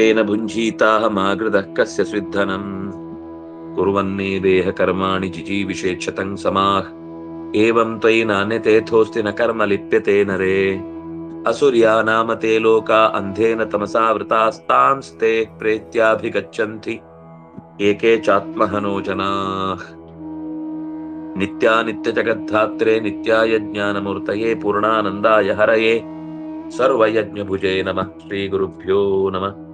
కష్టేన భుంజీతాహమాగృత కస్య స్విద్ధనం. కుర్వన్నే దేహకర్మాణి జిజీవిషేక్షతం సమాహ్ ఏం త్వయి నాణ్యతేథోస్తి నకర్మ లిప్యతే నరే. అసూర్యా నామతే లోకా అంధేన తమసా వృతాస్తాంస్తే ప్రేత్యాభిగచ్చంతి. ఏకే చాత్మహనో జనాః. నిత్యా నిత్య జగద్ధాత్రే నిత్యాయ జ్ఞానమూర్తయే పూర్ణానందాయ హరయే. సర్వయజ్ఞభుజే నమః. శ్రీ గురుభ్యో నమః.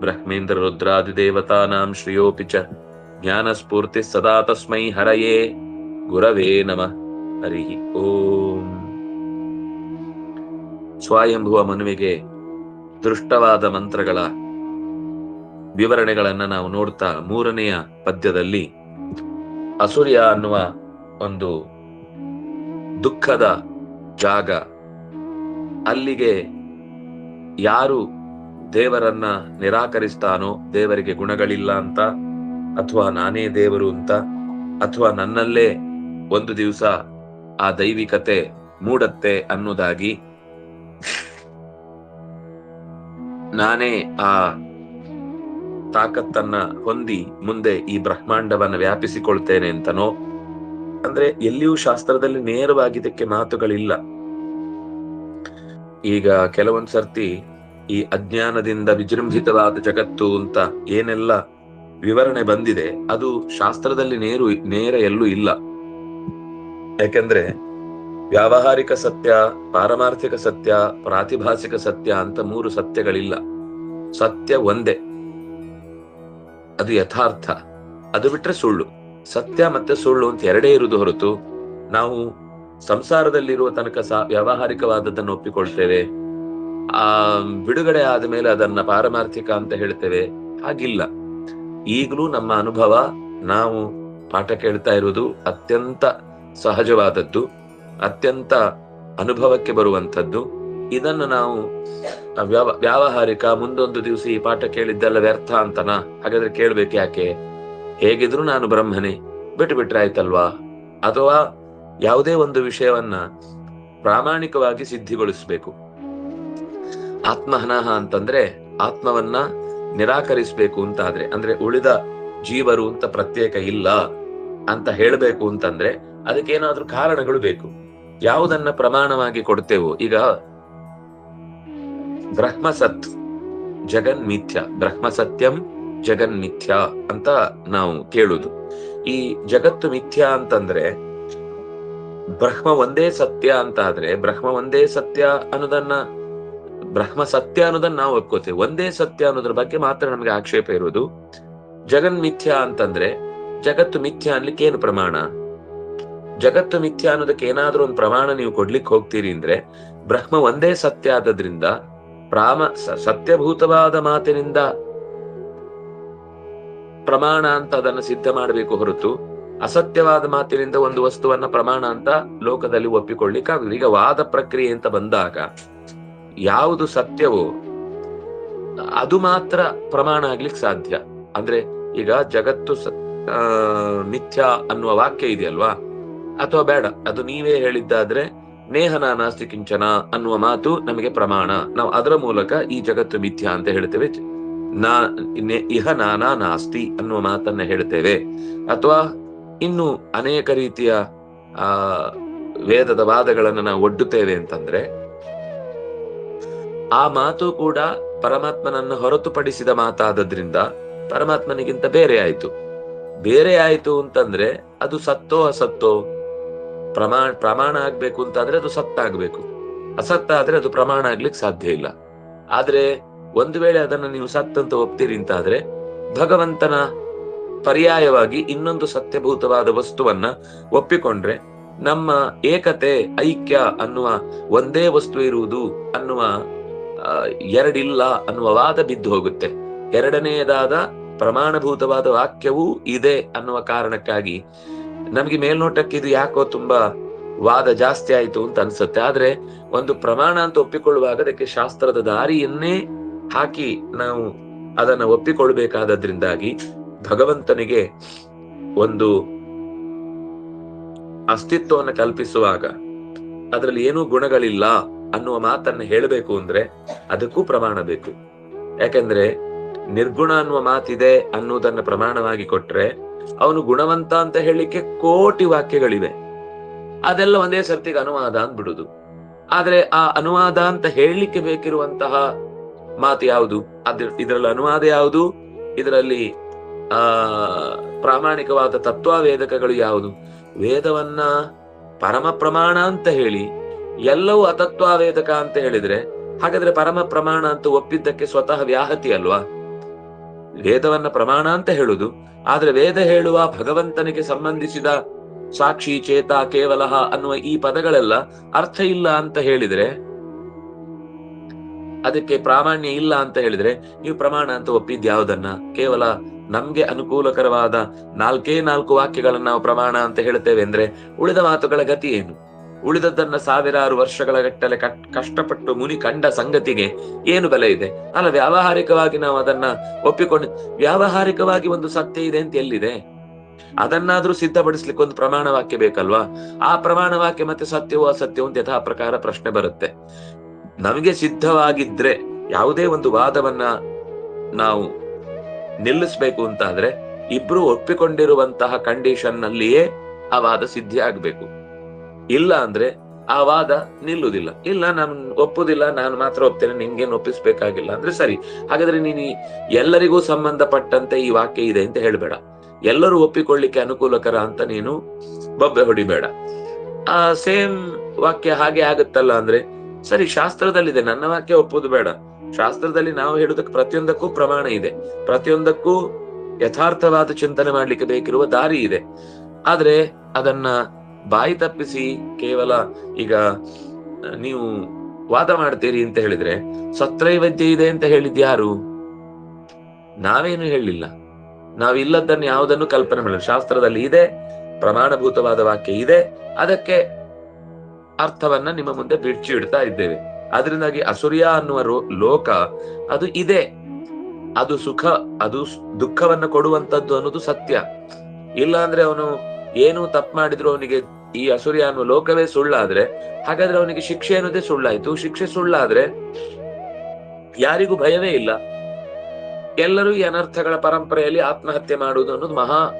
ಬ್ರಹ್ಮೇಂದ್ರ ರುದ್ರಾದಿದೇವತಾನಾಂ ಶ್ರಿಯೋಪಿ ಚ ಜ್ಞಾನಸ್ಫೂರ್ತಿ ಸದಾ ತಸ್ಮೈ ಹರಯೇ ಗುರವೇ ನಮ ಹರಿ ಓಂ ಸ್ವಯಂಭುವ ಮನುವಿಗೆ ದೃಷ್ಟವಾದ ಮಂತ್ರಗಳ ವಿವರಣೆಗಳನ್ನ ನಾವು ನೋಡ್ತಾ ಮೂರನೆಯ ಪದ್ಯದಲ್ಲಿ ಅಸುರ್ಯ ಅನ್ನುವ ಒಂದು ದುಃಖದ ಜಾಗ ಅಲ್ಲಿಗೆ ಯಾರು ದೇವರನ್ನ ನಿರಾಕರಿಸ್ತಾನೋ, ದೇವರಿಗೆ ಗುಣಗಳಿಲ್ಲ ಅಂತ, ಅಥವಾ ನಾನೇ ದೇವರು ಅಂತ, ಅಥವಾ ನನ್ನಲ್ಲೇ ಒಂದು ದಿವಸ ಆ ದೈವಿಕತೆ ಮೂಡತ್ತೆ ಅನ್ನೋದಾಗಿ ನಾನೇ ಆ ತಾಕತ್ತನ್ನ ಹೊಂದಿ ಮುಂದೆ ಈ ಬ್ರಹ್ಮಾಂಡವನ್ನ ವ್ಯಾಪಿಸಿಕೊಳ್ತೇನೆ ಅಂತನೋ, ಅಂದ್ರೆ ಎಲ್ಲಿಯೂ ಶಾಸ್ತ್ರದಲ್ಲಿ ನೇರವಾಗಿ ಇದಕ್ಕೆ ಮಾತುಗಳಿಲ್ಲ. ಈಗ ಕೆಲವೊಂದ್ ಸರ್ತಿ ಈ ಅಜ್ಞಾನದಿಂದ ವಿಜೃಂಭಿತವಾದ ಜಗತ್ತು ಅಂತ ಏನೆಲ್ಲ ವಿವರಣೆ ಬಂದಿದೆ, ಅದು ಶಾಸ್ತ್ರದಲ್ಲಿ ನೇರು, ನೇರ ಎಲ್ಲೂ ಇಲ್ಲ. ಯಾಕೆಂದ್ರೆ ವ್ಯಾವಹಾರಿಕ ಸತ್ಯ, ಪಾರಮಾರ್ಥಿಕ ಸತ್ಯ, ಪ್ರಾತಿಭಾಸಿಕ ಸತ್ಯ ಅಂತ ಮೂರು ಸತ್ಯಗಳಿಲ್ಲ. ಸತ್ಯ ಒಂದೇ. ಅದು ಯಥಾರ್ಥ. ಅದು ಬಿಟ್ರೆ ಸುಳ್ಳು. ಸತ್ಯ ಮತ್ತೆ ಸುಳ್ಳು ಅಂತ ಎರಡೇ ಇರುವುದು ಹೊರತು ನಾವು ಸಂಸಾರದಲ್ಲಿರುವ ತನಕ ಸಹ ವ್ಯಾವಹಾರಿಕವಾದದ್ದನ್ನು ಒಪ್ಪಿಕೊಳ್ತೇವೆ. ಆ, ಬಿಡುಗಡೆ ಆದ ಮೇಲೆ ಅದನ್ನ ಪಾರಮಾರ್ಥಿಕ ಅಂತ ಹೇಳ್ತೇವೆ. ಹಾಗಿಲ್ಲ. ಈಗಲೂ ನಮ್ಮ ಅನುಭವ, ನಾವು ಪಾಠ ಕೇಳ್ತಾ ಇರುವುದು ಅತ್ಯಂತ ಸಹಜವಾದದ್ದು, ಅತ್ಯಂತ ಅನುಭವಕ್ಕೆ ಬರುವಂಥದ್ದು. ಇದನ್ನು ನಾವು ವ್ಯಾವ, ವ್ಯಾವಹಾರಿಕ ಮುಂದೊಂದು ದಿವಸ ಈ ಪಾಠ ಕೇಳಿದ್ದೆಲ್ಲ ವ್ಯರ್ಥ ಅಂತನಾ? ಹಾಗಾದ್ರೆ ಕೇಳ್ಬೇಕು ಯಾಕೆ? ಹೇಗಿದ್ರು ನಾನು ಬ್ರಹ್ಮನೇ. ಬಿಟ್ಟು ಬಿಟ್ರೆ ಆಯ್ತಲ್ವಾ? ಅಥವಾ ಯಾವುದೇ ಒಂದು ವಿಷಯವನ್ನ ಪ್ರಾಮಾಣಿಕವಾಗಿ ಸಿದ್ಧಿಗೊಳಿಸ್ಬೇಕು. ಆತ್ಮಹನಹ ಅಂತಂದ್ರೆ ಆತ್ಮವನ್ನ ನಿರಾಕರಿಸ್ಬೇಕು ಅಂತಾದ್ರೆ, ಅಂದ್ರೆ ಉಳಿದ ಜೀವರು ಅಂತ ಪ್ರತ್ಯೇಕ ಇಲ್ಲ ಅಂತ ಹೇಳಬೇಕು ಅಂತಂದ್ರೆ ಅದಕ್ಕೇನಾದ್ರೂ ಕಾರಣಗಳು ಬೇಕು. ಯಾವುದನ್ನ ಪ್ರಮಾಣವಾಗಿ ಕೊಡ್ತೇವೋ, ಈಗ ಬ್ರಹ್ಮಸತ್ ಜಗನ್ ಮಿಥ್ಯ ಬ್ರಹ್ಮ ಸತ್ಯಂ ಜಗನ್ ಮಿಥ್ಯ ಅಂತ ನಾವು ಕೇಳುದು. ಈ ಜಗತ್ತು ಮಿಥ್ಯ ಅಂತಂದ್ರೆ ಬ್ರಹ್ಮ ಒಂದೇ ಸತ್ಯ ಅಂತ ಆದ್ರೆ ಬ್ರಹ್ಮ ಒಂದೇ ಸತ್ಯ ಅನ್ನೋದನ್ನ ಬ್ರಹ್ಮ ಸತ್ಯ ಅನ್ನೋದನ್ನ ನಾವು ಒಪ್ಕೋತೇವೆ. ಒಂದೇ ಸತ್ಯ ಅನ್ನೋದ್ರ ಬಗ್ಗೆ ಮಾತ್ರ ನಮಗೆ ಆಕ್ಷೇಪ ಇರೋದು. ಜಗನ್ ಮಿಥ್ಯಾ ಅಂತಂದ್ರೆ, ಜಗತ್ತು ಮಿಥ್ಯ ಅನ್ಲಿಕ್ಕೆ ಏನು ಪ್ರಮಾಣ? ಜಗತ್ತು ಮಿಥ್ಯ ಅನ್ನೋದಕ್ಕೆ ಏನಾದ್ರೂ ಒಂದು ಪ್ರಮಾಣ ನೀವು ಕೊಡ್ಲಿಕ್ಕೆ ಹೋಗ್ತೀರಿ ಅಂದ್ರೆ, ಬ್ರಹ್ಮ ಒಂದೇ ಸತ್ಯ ಆದದ್ರಿಂದ, ಪ್ರಾಮ ಸತ್ಯಭೂತವಾದ ಮಾತಿನಿಂದ ಪ್ರಮಾಣ ಅಂತ ಅದನ್ನು ಸಿದ್ಧ ಮಾಡಬೇಕು ಹೊರತು, ಅಸತ್ಯವಾದ ಮಾತಿನಿಂದ ಒಂದು ವಸ್ತುವನ್ನ ಪ್ರಮಾಣ ಅಂತ ಲೋಕದಲ್ಲಿ ಒಪ್ಪಿಕೊಳ್ಳಿಕ್ಕಾಗುದು ಈಗ ವಾದ ಪ್ರಕ್ರಿಯೆ ಅಂತ ಬಂದಾಗ ಯಾವುದು ಸತ್ಯವೋ ಅದು ಮಾತ್ರ ಪ್ರಮಾಣ ಆಗ್ಲಿಕ್ಕೆ ಸಾಧ್ಯ. ಅಂದ್ರೆ ಈಗ ಜಗತ್ತು ನಿತ್ಯ ಅನ್ನುವ ವಾಕ್ಯ ಇದೆಯಲ್ವಾ? ಅಥವಾ ಬೇಡ, ಅದು ನೀವೇ ಹೇಳಿದ್ದಾದ್ರೆ ನೇಹನ ನಾಸ್ತಿ ಕಿಂಚನ ಅನ್ನುವ ಮಾತು ನಮಗೆ ಪ್ರಮಾಣ. ನಾವು ಅದರ ಮೂಲಕ ಈ ಜಗತ್ತು ಮಿಥ್ಯ ಅಂತ ಹೇಳ್ತೇವೆ. ನಾ, ಇಹ ನಾನಾ ನಾಸ್ತಿ ಅನ್ನುವ ಮಾತನ್ನ ಹೇಳ್ತೇವೆ. ಅಥವಾ ಇನ್ನು ಅನೇಕ ರೀತಿಯ, ಆ, ವೇದದ ವಾದಗಳನ್ನು ನಾವು ಒಡ್ಡುತ್ತೇವೆ ಅಂತಂದ್ರೆ ಆ ಮಾತು ಕೂಡ ಪರಮಾತ್ಮನನ್ನು ಹೊರತುಪಡಿಸಿದ ಮಾತಾದದ್ರಿಂದ ಪರಮಾತ್ಮನಿಗಿಂತ ಬೇರೆ ಆಯಿತು. ಬೇರೆ ಆಯಿತು ಅಂತಂದ್ರೆ ಅದು ಸತ್ತೋ ಅಸತ್ತೋ ಪ್ರಮಾಣ ಪ್ರಮಾಣ ಆಗ್ಬೇಕು ಅಂತಂದ್ರೆ ಅದು ಸತ್ತಾಗಬೇಕು. ಅಸತ್ತ ಆದ್ರೆ ಅದು ಪ್ರಮಾಣ ಆಗ್ಲಿಕ್ಕೆ ಸಾಧ್ಯ ಇಲ್ಲ. ಆದ್ರೆ ಒಂದು ವೇಳೆ ಅದನ್ನ ನೀವು ಸತ್ ಅಂತ ಒಪ್ತೀರಿ ಅಂತಾದ್ರೆ ಭಗವಂತನ ಪರ್ಯಾಯವಾಗಿ ಇನ್ನೊಂದು ಸತ್ಯಭೂತವಾದ ವಸ್ತುವನ್ನ ಒಪ್ಪಿಕೊಂಡ್ರೆ ನಮ್ಮ ಏಕತೆ, ಐಕ್ಯ ಅನ್ನುವ ಒಂದೇ ವಸ್ತು ಇರುವುದು ಅನ್ನುವ ಎರಡಿಲ್ಲ ಅನ್ನುವ ವಾದ ಬಿದ್ದು ಹೋಗುತ್ತೆ. ಎರಡನೆಯದಾದ ಪ್ರಮಾಣಭೂತವಾದ ವಾಕ್ಯವೂ ಇದೆ ಅನ್ನುವ ಕಾರಣಕ್ಕಾಗಿ ನಮಗೆ ಮೇಲ್ನೋಟಕ್ಕೆ ಇದು ಯಾಕೋ ತುಂಬಾ ವಾದ ಜಾಸ್ತಿ ಆಯ್ತು ಅಂತ ಅನ್ಸುತ್ತೆ. ಆದ್ರೆ ಒಂದು ಪ್ರಮಾಣ ಅಂತ ಒಪ್ಪಿಕೊಳ್ಳುವಾಗ ಅದಕ್ಕೆ ಶಾಸ್ತ್ರದ ದಾರಿಯನ್ನೇ ಹಾಕಿ ನಾವು ಅದನ್ನ ಒಪ್ಪಿಕೊಳ್ಬೇಕಾದದ್ರಿಂದಾಗಿ ಭಗವಂತನಿಗೆ ಒಂದು ಅಸ್ತಿತ್ವವನ್ನು ಕಲ್ಪಿಸುವಾಗ ಅದರಲ್ಲಿ ಏನೂ ಗುಣಗಳಿಲ್ಲ ಅನ್ನುವ ಮಾತನ್ನ ಹೇಳಬೇಕು ಅಂದ್ರೆ ಅದಕ್ಕೂ ಪ್ರಮಾಣ ಬೇಕು. ಯಾಕೆಂದ್ರೆ ನಿರ್ಗುಣ ಅನ್ನುವ ಮಾತಿದೆ ಅನ್ನುವುದನ್ನ ಪ್ರಮಾಣವಾಗಿ ಕೊಟ್ರೆ ಅವನು ಗುಣವಂತ ಅಂತ ಹೇಳಿಕ್ಕೆ ಕೋಟಿ ವಾಕ್ಯಗಳಿವೆ. ಅದೆಲ್ಲ ಒಂದೇ ಸರ್ತಿಗೆ ಅನುವಾದ ಅಂದ್ಬಿಡುದು. ಆದ್ರೆ ಆ ಅನುವಾದ ಅಂತ ಹೇಳಲಿಕ್ಕೆ ಬೇಕಿರುವಂತಹ ಮಾತು ಯಾವುದು? ಅದ್ರ ಇದರಲ್ಲಿ ಅನುವಾದ ಯಾವುದು? ಇದರಲ್ಲಿ, ಆ, ಪ್ರಾಮಾಣಿಕವಾದ ತತ್ವವೇದಕಗಳು ಯಾವುದು? ವೇದವನ್ನ ಪರಮ ಪ್ರಮಾಣ ಅಂತ ಹೇಳಿ ಎಲ್ಲವೂ ಅತತ್ವಾವೇದಕ ಅಂತ ಹೇಳಿದ್ರೆ, ಹಾಗಾದ್ರೆ ಪರಮ ಪ್ರಮಾಣ ಅಂತ ಒಪ್ಪಿದ್ದಕ್ಕೆ ಸ್ವತಃ ವ್ಯಾಹತಿ ಅಲ್ವಾ? ವೇದವನ್ನ ಪ್ರಮಾಣ ಅಂತ ಹೇಳುದು, ಆದ್ರೆ ವೇದ ಹೇಳುವ ಭಗವಂತನಿಗೆ ಸಂಬಂಧಿಸಿದ ಸಾಕ್ಷಿ ಚೇತ ಕೇವಲ ಅನ್ನುವ ಈ ಪದಗಳೆಲ್ಲ ಅರ್ಥ ಇಲ್ಲ ಅಂತ ಹೇಳಿದ್ರೆ, ಅದಕ್ಕೆ ಪ್ರಾಮಾಣ್ಯ ಇಲ್ಲ ಅಂತ ಹೇಳಿದ್ರೆ ನೀವು ಪ್ರಮಾಣ ಅಂತ ಒಪ್ಪಿದ್ಯಾವುದನ್ನ ಕೇವಲ ನಮ್ಗೆ ಅನುಕೂಲಕರವಾದ ನಾಲ್ಕೇ ನಾಲ್ಕು ವಾಕ್ಯಗಳನ್ನ ನಾವು ಪ್ರಮಾಣ ಅಂತ ಹೇಳ್ತೇವೆ ಅಂದ್ರೆ ಉಳಿದ ಮಾತುಗಳ ಗತಿ ಏನು? ಉಳಿದದ್ದನ್ನ ಸಾವಿರಾರು ವರ್ಷಗಳ ಗಟ್ಟಲೆ ಕಷ್ಟಪಟ್ಟು ಮುನಿ ಕಂಡ ಸಂಗತಿಗೆ ಏನು ಬೆಲೆ ಇದೆ? ಅಲ್ಲ, ವ್ಯಾವಹಾರಿಕವಾಗಿ ನಾವು ಅದನ್ನ ಒಪ್ಪಿಕೊಂಡು, ವ್ಯಾವಹಾರಿಕವಾಗಿ ಒಂದು ಸತ್ಯ ಇದೆ ಅಂತ ಎಲ್ಲಿದೆ? ಅದನ್ನಾದ್ರೂ ಸಿದ್ಧಪಡಿಸ್ಲಿಕ್ಕೆ ಒಂದು ಪ್ರಮಾಣ ವಾಕ್ಯ ಬೇಕಲ್ವಾ? ಆ ಪ್ರಮಾಣ ವಾಕ್ಯ ಮತ್ತೆ ಸತ್ಯವೋ ಅಸತ್ಯವೋ ಅಂತ ಯಥಾ ಪ್ರಕಾರ ಪ್ರಶ್ನೆ ಬರುತ್ತೆ. ನಮಗೆ ಸಿದ್ಧವಾಗಿದ್ರೆ ಯಾವುದೇ ಒಂದು ವಾದವನ್ನ ನಾವು ನಿಲ್ಲಿಸ್ಬೇಕು ಅಂತ ಆದ್ರೆ ಇಬ್ರು ಒಪ್ಪಿಕೊಂಡಿರುವಂತಹ ಕಂಡೀಷನ್ ನಲ್ಲಿಯೇ ಆ ವಾದ ಸಿದ್ಧಿ ಆಗ್ಬೇಕು ಇಲ್ಲ ಅಂದ್ರೆ ಆ ವಾದ ನಿಲ್ಲುವುದಿಲ್ಲ. ಇಲ್ಲ, ನಾನು ಒಪ್ಪುದಿಲ್ಲ ನಾನು ಮಾತ್ರ ಒಪ್ತೇನೆ ನಿನ್ಗೇನು ಒಪ್ಪಿಸ್ಬೇಕಾಗಿಲ್ಲ ಅಂದ್ರೆ ಸರಿ. ಹಾಗಾದ್ರೆ ನೀನು ಎಲ್ಲರಿಗೂ ಸಂಬಂಧಪಟ್ಟಂತೆ ಈ ವಾಕ್ಯ ಇದೆ ಅಂತ ಹೇಳ್ಬೇಡ. ಎಲ್ಲರೂ ಒಪ್ಪಿಕೊಳ್ಳಿಕ್ಕೆ ಅನುಕೂಲಕರ ಅಂತ ನೀನು ಬೊಬ್ಬೆ ಹೊಡಿಬೇಡ. ಆ ಸೇಮ್ ವಾಕ್ಯ ಹಾಗೆ ಆಗುತ್ತಲ್ಲ ಅಂದ್ರೆ, ಸರಿ, ಶಾಸ್ತ್ರದಲ್ಲಿದೆ, ನನ್ನ ವಾಕ್ಯ ಒಪ್ಪುದು ಬೇಡ. ಶಾಸ್ತ್ರದಲ್ಲಿ ನಾವು ಹೇಳುದಕ್ಕೆ ಪ್ರತಿಯೊಂದಕ್ಕೂ ಪ್ರಮಾಣ ಇದೆ. ಪ್ರತಿಯೊಂದಕ್ಕೂ ಯಥಾರ್ಥವಾದ ಚಿಂತನೆ ಮಾಡ್ಲಿಕ್ಕೆ ಬೇಕಿರುವ ದಾರಿ ಇದೆ. ಆದ್ರೆ ಅದನ್ನ ಬಾಯಿ ತಪ್ಪಿಸಿ ಕೇವಲ ಈಗ ನೀವು ವಾದ ಮಾಡ್ತೀರಿ ಅಂತ ಹೇಳಿದ್ರೆ ಸತ್ರೈವೈದ್ಯ ಇದೆ ಅಂತ ಹೇಳಿದ್ ಯಾರು? ನಾವೇನು ಹೇಳಿಲ್ಲ. ನಾವಿಲ್ಲದನ್ನು ಯಾವುದನ್ನು ಕಲ್ಪನೆ ಮಾಡಿಲ್ಲ. ಶಾಸ್ತ್ರದಲ್ಲಿ ಇದೆ, ಪ್ರಮಾಣಭೂತವಾದ ವಾಕ್ಯ ಇದೆ, ಅದಕ್ಕೆ ಅರ್ಥವನ್ನ ನಿಮ್ಮ ಮುಂದೆ ಬಿಡ್ಚಿ ಇಡ್ತಾ ಇದ್ದೇವೆ. ಅದರಿಂದಾಗಿ ಅಸುರ್ಯ ಅನ್ನುವ ಲೋಕ ಅದು ಇದೆ. ಅದು ಸುಖ, ಅದು ದುಃಖವನ್ನ ಕೊಡುವಂತದ್ದು ಅನ್ನೋದು ಸತ್ಯ. ಇಲ್ಲ ಅಂದ್ರೆ ಅವನು ಏನು ತಪ್ಪು ಮಾಡಿದ್ರು ಅವನಿಗೆ ಈ ಅಸುರ್ಯ ಅನ್ನುವ ಲೋಕವೇ ಸುಳ್ಳಾದ್ರೆ, ಹಾಗಾದ್ರೆ ಅವನಿಗೆ ಶಿಕ್ಷೆ ಅನ್ನೋದೇ ಸುಳ್ಳಾಯ್ತು. ಶಿಕ್ಷೆ ಸುಳ್ಳಾದ್ರೆ ಯಾರಿಗೂ ಭಯವೇ ಇಲ್ಲ. ಎಲ್ಲರೂ ಈ ಅನರ್ಥಗಳ ಪರಂಪರೆಯಲ್ಲಿ ಆತ್ಮಹತ್ಯೆ ಮಾಡುವುದು ಅನ್ನೋದು ಮಹಾ,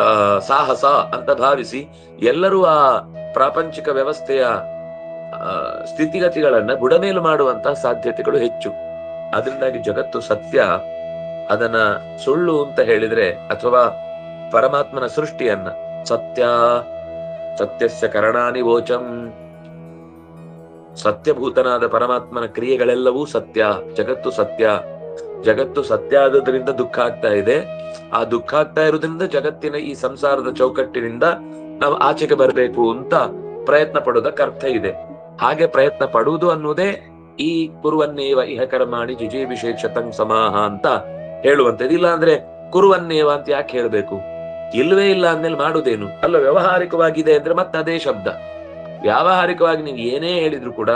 ಆ, ಸಾಹಸ ಅಂತ ಭಾವಿಸಿ ಎಲ್ಲರೂ ಆ ಪ್ರಾಪಂಚಿಕ ವ್ಯವಸ್ಥೆಯ ಸ್ಥಿತಿಗತಿಗಳನ್ನ ಬುಡಮೇಲು ಮಾಡುವಂತಹ ಸಾಧ್ಯತೆಗಳು ಹೆಚ್ಚು. ಅದರಿಂದಾಗಿ ಜಗತ್ತು ಸತ್ಯ, ಅದನ್ನ ಸುಳ್ಳು ಅಂತ ಹೇಳಿದ್ರೆ ಅಥವಾ ಪರಮಾತ್ಮನ ಸೃಷ್ಟಿಯನ್ನ. ಸತ್ಯ, ಸತ್ಯಸ್ಯ ಕರಣಾನಿ ವೋಚಂ. ಸತ್ಯಭೂತನಾದ ಪರಮಾತ್ಮನ ಕ್ರಿಯೆಗಳೆಲ್ಲವೂ ಸತ್ಯ, ಜಗತ್ತು ಸತ್ಯ. ಜಗತ್ತು ಸತ್ಯ ಆದುದರಿಂದ ದುಃಖ ಆಗ್ತಾ ಇದೆ. ಆ ದುಃಖ ಆಗ್ತಾ ಇರೋದ್ರಿಂದ ಜಗತ್ತಿನ ಈ ಸಂಸಾರದ ಚೌಕಟ್ಟಿನಿಂದ ನಾವು ಆಚೆಗೆ ಬರಬೇಕು ಅಂತ ಪ್ರಯತ್ನ ಪಡೋದಕ್ಕೆ ಅರ್ಥ ಇದೆ. ಹಾಗೆ ಪ್ರಯತ್ನ ಪಡುವುದು ಅನ್ನೋದೇ ಈ ಕುರುವನ್ನೇವ ಇಹ ಕರ್ಮಾಣಿ ತಂಗ್ ಸಮಾಹ ಅಂತ ಹೇಳುವಂತದ್ದು ಇಲ್ಲ ಅಂದ್ರೆ ಕುರುವನ್ನೇವ ಅಂತ ಯಾಕೆ ಹೇಳ್ಬೇಕು? ಇಲ್ವೇ ಇಲ್ಲ ಅಂದ್ಮೇಲೆ ಮಾಡುದೇನು? ಅಲ್ಲ, ವ್ಯವಹಾರಿಕವಾಗಿದೆ ಅಂದ್ರೆ ಮತ್ತೆ ಅದೇ ಶಬ್ದ. ವ್ಯಾವಹಾರಿಕವಾಗಿ ನೀವು ಏನೇ ಹೇಳಿದ್ರು ಕೂಡ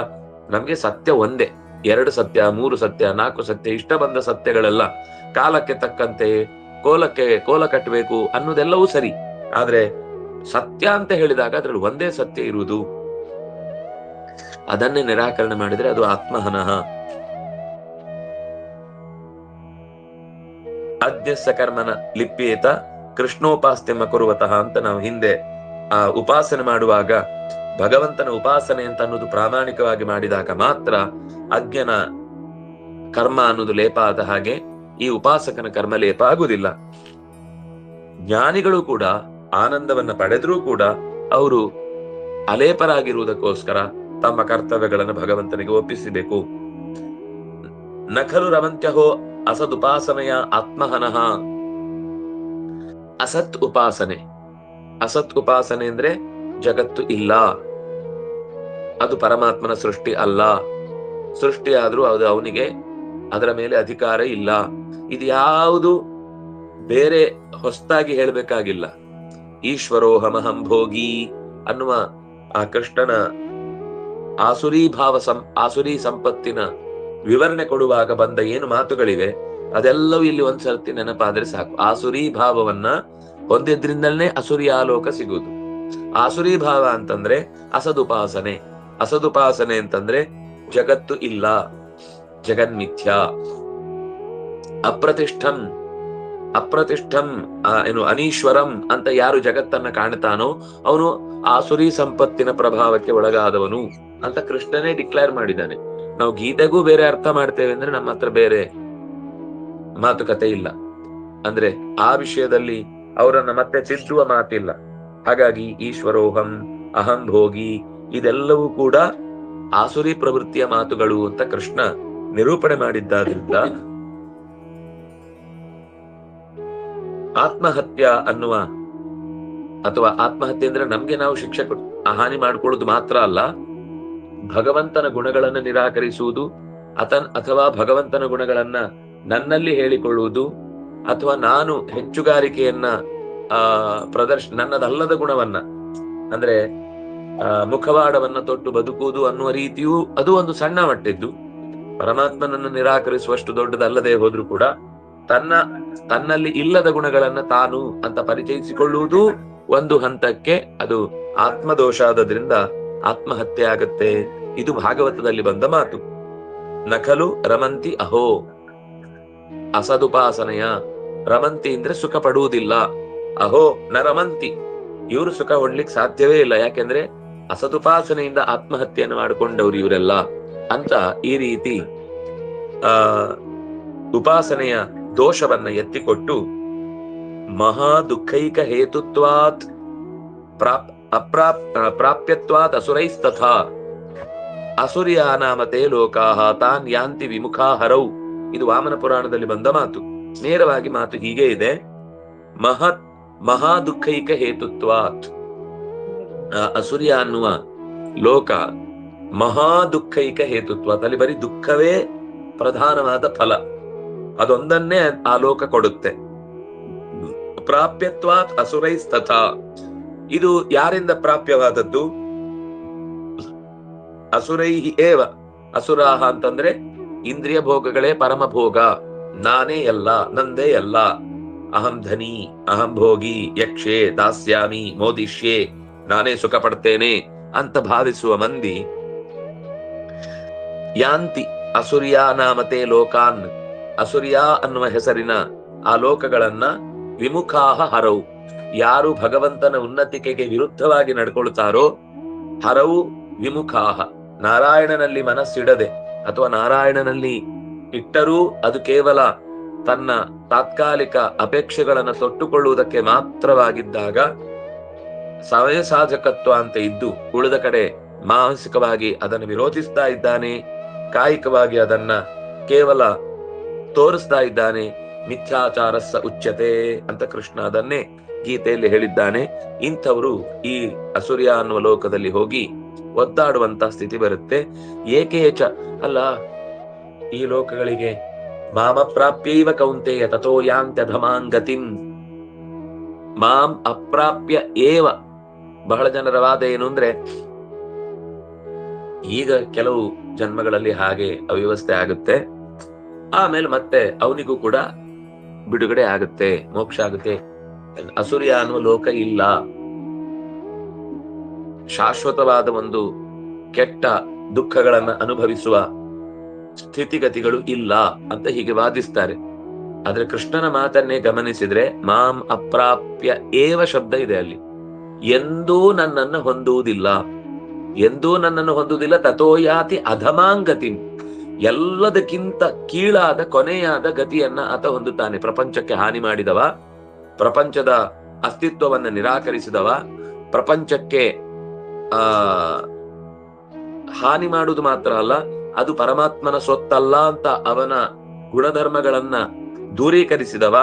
ನಮ್ಗೆ ಸತ್ಯ ಒಂದೇ. ಎರಡು ಸತ್ಯ, ಮೂರು ಸತ್ಯ, ನಾಲ್ಕು ಸತ್ಯ, ಇಷ್ಟ ಬಂದ ಸತ್ಯಗಳೆಲ್ಲ ಕಾಲಕ್ಕೆ ತಕ್ಕಂತೆ, ಕೋಲಕ್ಕೆ, ಕೋಲ ಕಟ್ಟಬೇಕು ಅನ್ನೋದೆಲ್ಲವೂ ಸರಿ. ಆದ್ರೆ ಸತ್ಯ ಅಂತ ಹೇಳಿದಾಗ ಅದ್ರಲ್ಲಿ ಒಂದೇ ಸತ್ಯ ಇರುವುದು? ಅದನ್ನೇ ನಿರಾಕರಣೆ ಮಾಡಿದ್ರೆ ಅದು ಆತ್ಮಹನಃ ಅದ್ಯ ಕರ್ಮನ ಲಿಪ್ಯೇತ ಕೃಷ್ಣೋಪಾಸ್ತೆಮ್ಮ ಕೊರುವತಃ ಅಂತ ನಾವು ಹಿಂದೆ, ಆ ಉಪಾಸನೆ ಮಾಡುವಾಗ, ಭಗವಂತನ ಉಪಾಸನೆ ಅಂತ ಅನ್ನೋದು ಪ್ರಾಮಾಣಿಕವಾಗಿ ಮಾಡಿದಾಗ ಮಾತ್ರ ಅಜ್ಞನ ಕರ್ಮ ಅನ್ನೋದು ಲೇಪ ಆದ ಹಾಗೆ ಈ ಉಪಾಸಕನ ಕರ್ಮ ಲೇಪ ಆಗುವುದಿಲ್ಲ. ಜ್ಞಾನಿಗಳು ಕೂಡ ಆನಂದವನ್ನ ಪಡೆದ್ರೂ ಕೂಡ ಅವರು ಅಲೇಪರಾಗಿರುವುದಕ್ಕೋಸ್ಕರ ತಮ್ಮ ಕರ್ತವ್ಯಗಳನ್ನು ಭಗವಂತನಿಗೆ ಒಪ್ಪಿಸಬೇಕು. ನಖಲು ರವಂತ್ಯಹೋ ಅಸದುಪಾಸನೆಯ ಆತ್ಮಹನಃ ಅಸತ್ ಉಪಾಸನೆ. ಅಸತ್ ಉಪಾಸನೆ ಅಂದ್ರೆ ಜಗತ್ತು ಇಲ್ಲ. ಅದು ಪರಮಾತ್ಮನ ಸೃಷ್ಟಿ ಅಲ್ಲ. ಸೃಷ್ಟಿ ಆದ್ರೂ ಅದು ಅವನಿಗೆ ಅದರ ಮೇಲೆ ಅಧಿಕಾರ ಇಲ್ಲ. ಇದು ಯಾವುದು ಬೇರೆ ಹೊಸ್ತಾಗಿ ಹೇಳ್ಬೇಕಾಗಿಲ್ಲ. ಈಶ್ವರೋಹಮಹಂ ಭೋಗಿ ಅನ್ನುವ ಆ ಕೃಷ್ಣನ ಆಸುರಿ ಭಾವ ಸಂ, ಆಸುರಿ ಸಂಪತ್ತಿನ ವಿವರಣೆ ಕೊಡುವಾಗ ಬಂದ ಏನು ಮಾತುಗಳಿವೆ? ಅದೆಲ್ಲವೂ ಇಲ್ಲಿ ಒಂದ್ಸರ್ತಿ ನೆನಪಾದ್ರೆ ಸಾಕು. ಆಸುರಿ ಭಾವವನ್ನ ಹೊಂದಿದ್ರಿಂದಲೇ ಅಸುರಿ ಆಲೋಕ ಸಿಗುವುದು. ಆಸುರಿ ಭಾವ ಅಂತಂದ್ರೆ ಅಸದುಪಾಸನೆ. ಅಸದುಪಾಸನೆ ಅಂತಂದ್ರೆ ಜಗತ್ತು ಇಲ್ಲ, ಜಗನ್ಮಿಥ್ಯ. ಅಪ್ರತಿಷ್ಠಂ ಅಪ್ರತಿಷ್ಠಂ ಏನು, ಅನೀಶ್ವರಂ ಅಂತ ಯಾರು ಜಗತ್ತನ್ನ ಕಾಣ್ತಾನೋ ಅವನು ಆಸುರಿ ಸಂಪತ್ತಿನ ಪ್ರಭಾವಕ್ಕೆ ಒಳಗಾದವನು ಅಂತ ಕೃಷ್ಣನೇ ಡಿಕ್ಲೇರ್ ಮಾಡಿದ್ದಾನೆ. ನಾವು ಗೀತೆಗೂ ಬೇರೆ ಅರ್ಥ ಮಾಡ್ತೇವೆ ಅಂದ್ರೆ ನಮ್ಮ ಹತ್ರ ಬೇರೆ ಮಾತುಕತೆ ಇಲ್ಲ. ಅಂದ್ರೆ ಆ ವಿಷಯದಲ್ಲಿ ಅವರನ್ನ ಮತ್ತೆ ತಿದ್ದುವ ಮಾತಿಲ್ಲ. ಹಾಗಾಗಿ ಈಶ್ವರೋಹಂ, ಅಹಂ ಭೋಗಿ, ಇದೆಲ್ಲವೂ ಕೂಡ ಆಸುರಿ ಪ್ರವೃತ್ತಿಯ ಮಾತುಗಳು ಅಂತ ಕೃಷ್ಣ ನಿರೂಪಣೆ ಮಾಡಿದ್ದಾದ್ರಿಂದ ಆತ್ಮಹತ್ಯ ಅನ್ನುವ ಅಥವಾ ಆತ್ಮಹತ್ಯೆ ಅಂದ್ರೆ ನಮ್ಗೆ ನಾವು ಶಿಕ್ಷೆ ಹಾನಿ ಮಾಡ್ಕೊಳ್ಳೋದು ಮಾತ್ರ ಅಲ್ಲ, ಭಗವಂತನ ಗುಣಗಳನ್ನ ನಿರಾಕರಿಸುವುದು ಅತನ್ ಅಥವಾ ಭಗವಂತನ ಗುಣಗಳನ್ನ ನನ್ನಲ್ಲಿ ಹೇಳಿಕೊಳ್ಳುವುದು ಅಥವಾ ನಾನು ಹೆಚ್ಚುಗಾರಿಕೆಯನ್ನ, ಆ, ಪ್ರದರ್ಶ, ನನ್ನದಲ್ಲದ ಗುಣವನ್ನ, ಅಂದ್ರೆ ಮುಖವಾಡವನ್ನ ತೊಟ್ಟು ಬದುಕುವುದು ಅನ್ನುವ ರೀತಿಯೂ ಅದು ಒಂದು ಸಣ್ಣ ಮಟ್ಟಿದ್ದು. ಪರಮಾತ್ಮನನ್ನು ನಿರಾಕರಿಸುವಷ್ಟು ದೊಡ್ಡದಲ್ಲದೆ ಹೋದ್ರೂ ಕೂಡ ತನ್ನ, ತನ್ನಲ್ಲಿ ಇಲ್ಲದ ಗುಣಗಳನ್ನ ತಾನು ಅಂತ ಪರಿಚಯಿಸಿಕೊಳ್ಳುವುದು ಒಂದು ಹಂತಕ್ಕೆ ಅದು ಆತ್ಮದೋಷ ಆದದ್ರಿಂದ ಆತ್ಮಹತ್ಯೆ ಆಗತ್ತೆ. ಇದು ಭಾಗವತದಲ್ಲಿ ಬಂದ ಮಾತು. ನಕಲು ರಮಂತಿ ಅಹೋ. ಅಸದುಪಾಸನೆಯ ರಮಂತಿ ಅಂದ್ರೆ ಸುಖ ಪಡುವುದಿಲ್ಲ ಅಹೋ, ನ ರಮಂತಿ. ಇವರು ಸುಖ ಹೊಡ್ಲಿಕ್ಕೆ ಸಾಧ್ಯವೇ ಇಲ್ಲ. ಯಾಕೆಂದ್ರೆ ಅಸದುಪಾಸನೆಯಿಂದ ಆತ್ಮಹತ್ಯೆಯನ್ನು ಮಾಡಿಕೊಂಡವ್ರು ಇವರೆಲ್ಲ. ಅಂತ ಈ ರೀತಿ, ಆ, ಉಪಾಸನೆಯ ದೋಷವನ್ನ ಎತ್ತಿಕೊಟ್ಟು ಮಹಾ ದುಃಖೈಕ ಹೇತುತ್ವಾತ್ ಪ್ರಾಪ್, ಅಪ್ರಾಪ್ ಪ್ರಾಪ್ಯತ್ವಾತ್ ಅಸುರೈಸ್ತಥಾ. ಅಸುರ್ಯಾನಾಮತೆ ಲೋಕಾಹ, ತಾನ್ ಯಾಂತಿ ವಿಮುಖಾ ಹರೌ ಇದು ವಾಮನ ಪುರಾಣದಲ್ಲಿ ಬಂದ ಮಾತು. ನೇರವಾಗಿ ಮಾತು ಹೀಗೆ ಇದೆ. ಮಹತ್ ಮಹಾ ದುಃಖೈಕ ಹೇತುತ್ವಾತ್ ಅಸುರ್ಯ ಅನ್ನುವ ಲೋಕ ಮಹಾ ದುಃಖೈಕ ಹೇತುತ್ವಾತ್. ಅಲ್ಲಿ ಬರೀ ದುಃಖವೇ ಪ್ರಧಾನವಾದ ಫಲ. ಅದೊಂದನ್ನೇ ಆ ಲೋಕ ಕೊಡುತ್ತೆ. ಪ್ರಾಪ್ಯತ್ವಾತ್ ಅಸುರೈಸ್ತಥಾ. ಇದು ಯಾರಿಂದ ಪ್ರಾಪ್ಯವಾದದ್ದು? ಅಸುರೈ ಏವ? ಅಸುರಾಹ ಅಂತಂದ್ರೆ ಇಂದ್ರಿಯ ಭೋಗಗಳೇ ಪರಮ ಭೋಗ ನಾನೇ ಎಲ್ಲ, ನಂದೇ ಎಲ್ಲ. ಅಹಂ ಧನಿ, ಅಹಂ ಭೋಗಿ, ಯಕ್ಷೆ, ದಾಸ್ಯಾಮಿ, ಮೋದಿಷ್ಯೆ, ನಾನೇ ಸುಖ ಪಡ್ತೇನೆ ಅಂತ ಭಾವಿಸುವ ಮಂದಿ ಯಾಂತಿ ಅಸುರ್ಯ ನಾಮತೆ ಲೋಕಾನ್. ಅಸುರ್ಯ ಅನ್ನುವ ಹೆಸರಿನ ಆ ಲೋಕಗಳನ್ನ ವಿಮುಖಾಹ ಹರವು. ಯಾರು ಭಗವಂತನ ಉನ್ನತಿಕೆಗೆ ವಿರುದ್ಧವಾಗಿ ನಡ್ಕೊಳ್ತಾರೋ ಹರವು ವಿಮುಖಾಹ. ನಾರಾಯಣನಲ್ಲಿ ಮನಸ್ಸಿಡದೆ ಅಥವಾ ನಾರಾಯಣನಲ್ಲಿ ಇಟ್ಟರೂ ಅದು ಕೇವಲ ತನ್ನ ತಾತ್ಕಾಲಿಕ ಅಪೇಕ್ಷೆಗಳನ್ನು ತೊಟ್ಟುಕೊಳ್ಳುವುದಕ್ಕೆ ಮಾತ್ರವಾಗಿದ್ದಾಗ ಸಮಯ ಸಾಧಕತ್ವ ಅಂತ ಇದ್ದು ಉಳಿದ ಕಡೆ ಮಾನಸಿಕವಾಗಿ ಅದನ್ನು ವಿರೋಧಿಸ್ತಾ ಇದ್ದಾನೆ, ಕಾಯಿಕವಾಗಿ ಅದನ್ನ ಕೇವಲ ತೋರಿಸ್ತಾ ಇದ್ದಾನೆ, ಮಿಥ್ಯಾಚಾರಸ್ಸ ಉಚ್ಚತೆ ಅಂತ ಕೃಷ್ಣ ಅದನ್ನೇ ಗೀತೆಯಲ್ಲಿ ಹೇಳಿದ್ದಾನೆ. ಇಂಥವರು ಈ ಅಸುರ್ಯ ಅನ್ನುವ ಲೋಕದಲ್ಲಿ ಹೋಗಿ ಒದ್ದಾಡುವಂತ ಸ್ಥಿತಿ ಬರುತ್ತೆ. ಏಕೇಚ ಅಲ್ಲ, ಈ ಲೋಕಗಳಿಗೆ ಮಾಮ ಪ್ರಾಪ್ಯೈವ ಕೌಂತೆಯ ತಥೋ ಯಾಂತ್ಯಧಮಾಂಗತಿಂ ಮಾಂ ಅಪ್ರಾಪ್ಯ ಏವ? ಬಹಳ ಜನರ ವಾದ ಏನು ಅಂದ್ರೆ, ಈಗ ಕೆಲವು ಜನ್ಮಗಳಲ್ಲಿ ಹಾಗೆ ಅವ್ಯವಸ್ಥೆ ಆಗುತ್ತೆ. ಆಮೇಲೆ ಮತ್ತೆ ಅವನಿಗೂ ಕೂಡ ಬಿಡುಗಡೆ ಆಗುತ್ತೆ, ಮೋಕ್ಷ ಆಗುತ್ತೆ. ಅಸುರ್ಯ ಅನ್ನುವ ಲೋಕ ಇಲ್ಲ. ಶಾಶ್ವತವಾದ ಒಂದು ಕೆಟ್ಟ ದುಃಖಗಳನ್ನ ಅನುಭವಿಸುವ ಸ್ಥಿತಿಗತಿಗಳು ಇಲ್ಲ ಅಂತ ಹೀಗೆ ವಾದಿಸ್ತಾರೆ. ಆದ್ರೆ ಕೃಷ್ಣನ ಮಾತನ್ನೇ ಗಮನಿಸಿದ್ರೆ ಮಾಂ ಅಪ್ರಾಪ್ಯ ಏವ ಶಬ್ದ ಇದೆ ಅಲ್ಲಿ. ಎಂದೂ ನನ್ನನ್ನು ಹೊಂದುವುದಿಲ್ಲ. ಎಂದೂ ನನ್ನನ್ನು ಹೊಂದುವುದಿಲ್ಲ ತಥೋಯಾತಿ ಅಧಮಾಂಗತಿ ಎಲ್ಲದಕ್ಕಿಂತ ಕೀಳಾದ, ಕೊನೆಯಾದ ಗತಿಯನ್ನ ಆತ ಹೊಂದುತ್ತಾನೆ. ಪ್ರಪಂಚಕ್ಕೆ ಹಾನಿ ಮಾಡಿದವ, ಪ್ರಪಂಚದ ಅಸ್ತಿತ್ವವನ್ನ ನಿರಾಕರಿಸಿದವ, ಪ್ರಪಂಚಕ್ಕೆ ಆ, ಹಾನಿ ಮಾಡುವುದು ಮಾತ್ರ ಅಲ್ಲ, ಅದು ಪರಮಾತ್ಮನ ಸೊತ್ತಲ್ಲ ಅಂತ ಅವನ ಗುಣಧರ್ಮಗಳನ್ನ ದೂರೀಕರಿಸಿದವ,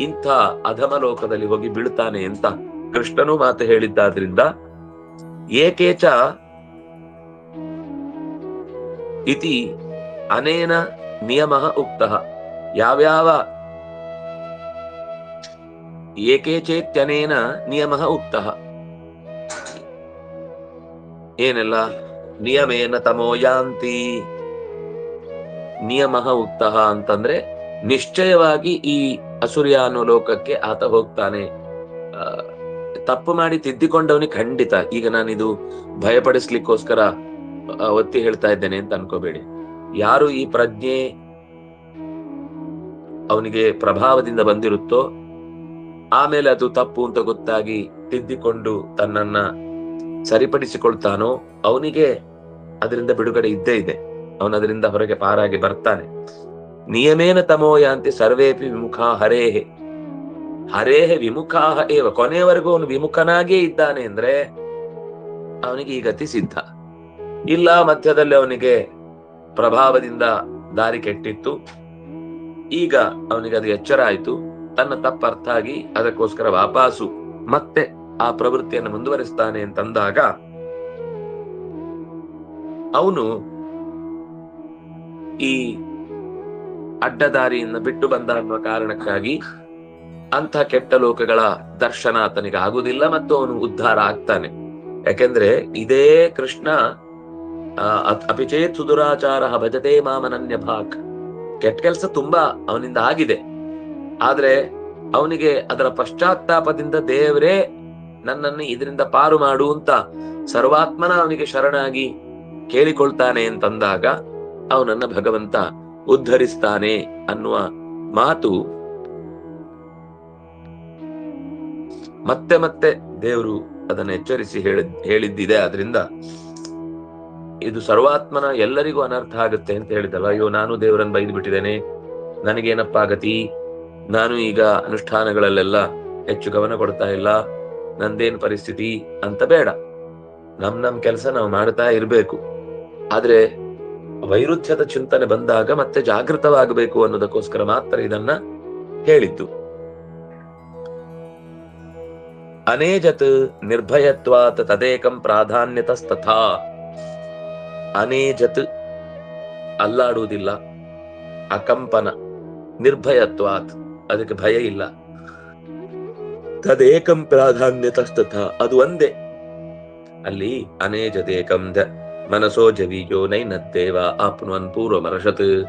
ಇಂಥ ಅಧಮ ಲೋಕದಲ್ಲಿ ಹೋಗಿ ಬೀಳ್ತಾನೆ ಅಂತ ಕೃಷ್ಣನು ಮಾತು ಹೇಳಿದ್ದಾದ್ರಿಂದ ಏಕೇಚ ಇತಿ ಅನೇನ ನಿಯಮ ಉಕ್ತ. ಯಾವ್ಯಾವ ಏಕೇಚೇತ್ಯನೇನ ನಿಯಮ ಉಕ್ತ? ಏನೆಲ್ಲ? ನಿಯಮೇನ ತಮೋಯಾಂತಿ ನಿಯಮ ಉಕ್ತ ಅಂತಂದ್ರೆ ನಿಶ್ಚಯವಾಗಿ ಈ ಅಸುರ್ಯ ಅನ್ನೋ ಲೋಕಕ್ಕೆ ಆತ ಹೋಗ್ತಾನೆ. ತಪ್ಪು ಮಾಡಿ ತಿದ್ದಿಕೊಂಡವನಿ ಖಂಡಿತ. ಈಗ ನಾನಿದು ಭಯಪಡಿಸ್ಲಿಕ್ಕೋಸ್ಕರ ಒತ್ತಿ ಹೇಳ್ತಾ ಇದ್ದೇನೆ ಅಂತ ಅನ್ಕೋಬೇಡಿ. ಯಾರು ಈ ಪ್ರಜ್ಞೆ ಅವನಿಗೆ ಪ್ರಭಾವದಿಂದ ಬಂದಿರುತ್ತೋ, ಆಮೇಲೆ ಅದು ತಪ್ಪು ಅಂತ ಗೊತ್ತಾಗಿ ತಿದ್ದಿಕೊಂಡು ತನ್ನನ್ನ ಸರಿಪಡಿಸಿಕೊಳ್ತಾನೋ ಅವನಿಗೆ ಅದರಿಂದ ಬಿಡುಗಡೆ ಇದ್ದೇ ಇದೆ. ಅವನು ಅದರಿಂದ ಹೊರಗೆ ಪಾರಾಗಿ ಬರ್ತಾನೆ. ನಿಯಮೇನ ತಮೋಯಾಂತಿ ಸರ್ವೇಪಿ ವಿಮುಖ ಹರೇಹೆ. ಹರೇಹೆ ವಿಮುಖಾಹ ಏವ ಕೊನೆಯವರೆಗೂ ಅವನು ವಿಮುಖನಾಗೇ ಇದ್ದಾನೆ ಅಂದ್ರೆ ಅವನಿಗೆ ಈ ಗತಿ ಸಿದ್ಧ. ಇಲ್ಲ ಮಧ್ಯದಲ್ಲಿ ಅವನಿಗೆ ಪ್ರಭಾವದಿಂದ ದಾರಿ ಕೆಟ್ಟಿತ್ತು. ಈಗ ಅವನಿಗೆ ಅದು ಎಚ್ಚರ ಆಯಿತು. ತನ್ನ ತಪ್ಪು ಅರ್ಥ ಆಗಿ ಅದಕ್ಕೋಸ್ಕರ ವಾಪಾಸು ಮತ್ತೆ ಆ ಪ್ರವೃತ್ತಿಯನ್ನು ಮುಂದುವರಿಸ್ತಾನೆ ಅಂತಂದಾಗ ಅವನು ಈ ಅಡ್ಡದಾರಿಯನ್ನು ಬಿಟ್ಟು ಬಂದ ಅನ್ನುವ ಕಾರಣಕ್ಕಾಗಿ ಅಂಥ ಕೆಟ್ಟ ಲೋಕಗಳ ದರ್ಶನ ಆತನಿಗೆ ಆಗುವುದಿಲ್ಲ ಮತ್ತು ಅವನು ಉದ್ಧಾರ ಆಗ್ತಾನೆ. ಯಾಕೆಂದ್ರೆ ಇದೇ ಕೃಷ್ಣ ಅಪಿಚೇತ್ ಸುಧುರಾಚಾರ ಭಜತೆ ಮಾಮನನ್ಯ ಭಾಕ್. ಕೆಟ್ಟ ಕೆಲಸ ತುಂಬಾ ಅವನಿಂದ ಆಗಿದೆ. ಆದ್ರೆ ಅವನಿಗೆ ಅದರ ಪಶ್ಚಾತ್ತಾಪದಿಂದ ದೇವರೇ ನನ್ನನ್ನು ಇದರಿಂದ ಪಾರು ಮಾಡು ಅಂತ ಸರ್ವಾತ್ಮನ ಅವನಿಗೆ ಶರಣಾಗಿ ಕೇಳಿಕೊಳ್ತಾನೆ ಅಂತಂದಾಗ ಅವನನ್ನ ಭಗವಂತ ಉದ್ಧರಿಸ್ತಾನೆ ಅನ್ನುವ ಮಾತು. ಮತ್ತೆ ಮತ್ತೆ ದೇವರು ಅದನ್ನು ಎಚ್ಚರಿಸಿ ಹೇಳಿ, ಹೇಳಿದ್ದಿದೆ. ಅದರಿಂದ ಇದು ಸರ್ವಾತ್ಮನ ಎಲ್ಲರಿಗೂ ಅನರ್ಥ ಆಗುತ್ತೆ ಅಂತ ಹೇಳಿದಲ್ಲ ಅಯ್ಯೋ, ನಾನು ದೇವರನ್ನು ಬೈದು ಬಿಟ್ಟಿದ್ದೇನೆ ನನಗೇನಪ್ಪ ಗತಿ ನಾನು ಈಗ ಅನುಷ್ಠಾನಗಳಲ್ಲೆಲ್ಲ ಹೆಚ್ಚು ಗಮನ ಕೊಡ್ತಾ ಇಲ್ಲ. ನಂದೇನ್ ಪರಿಸ್ಥಿತಿ ಅಂತ ಬೇಡ. ನಮ್ ನಮ್ ಕೆಲಸ ನಾವು ಮಾಡ್ತಾ ಇರ್ಬೇಕು. ಆದ್ರೆ ವೈರುಧ್ಯದ ಚಿಂತನೆ ಬಂದಾಗ ಮತ್ತೆ ಜಾಗೃತವಾಗಬೇಕು ಅನ್ನೋದಕ್ಕೋಸ್ಕರ ಮಾತ್ರ ಇದನ್ನ ಹೇಳಿದ್ದು. ಅನೇಜತ್ ನಿರ್ಭಯತ್ವಾತ್ ತದೇಕಂ ಪ್ರಾಧಾನ್ಯತಸ್ತಥಾ. ಅನೇಜತ್ ಅಲ್ಲಾಡುವುದಿಲ್ಲ, ಅಕಂಪನ, ನಿರ್ಭಯತ್ವಾತ್, ಅದಕ್ಕೆ ಭಯ ಇಲ್ಲ. ತದೇಕಂ ಪ್ರಾಧಾನ್ಯತಸ್ತಥ ಅದು ಒಂದೇ ಅಲ್ಲಿ ಅನೇಜದೇಕಂ ದ, ಮನಸೋ ಜವೀಯೋ ನೈನದ್ದೇವ, ಆಪ್ನುವನ್ ಪೂರ್ವಮರ್ಷತ್.